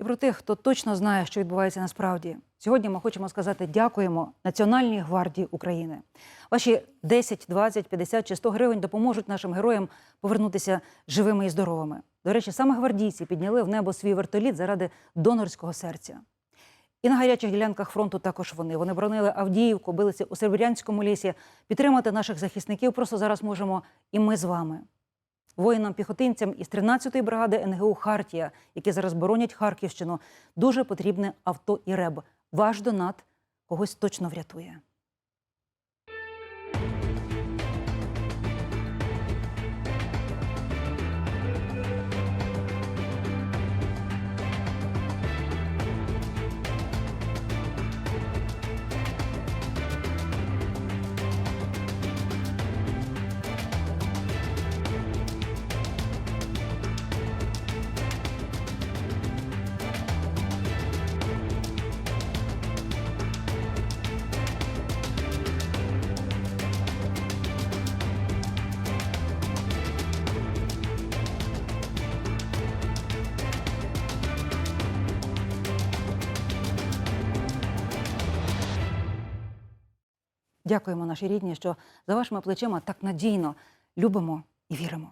і про тих, хто точно знає, що відбувається насправді. Сьогодні ми хочемо сказати дякуємо Національній гвардії України. Ваші 10, 20, 50 чи 100 гривень допоможуть нашим героям повернутися живими і здоровими. До речі, саме гвардійці підняли в небо свій вертоліт заради донорського серця. І на гарячих ділянках фронту також вони. Вони бронили Авдіївку, билися у Серебрянському лісі. Підтримати наших захисників просто зараз можемо і ми з вами. Воїнам-піхотинцям із 13-ї бригади НГУ Хартія, які зараз боронять Харківщину, дуже потрібне авто і реб. Ваш донат когось точно врятує. Дякуємо, наші рідні, що за вашими плечима так надійно любимо і віримо.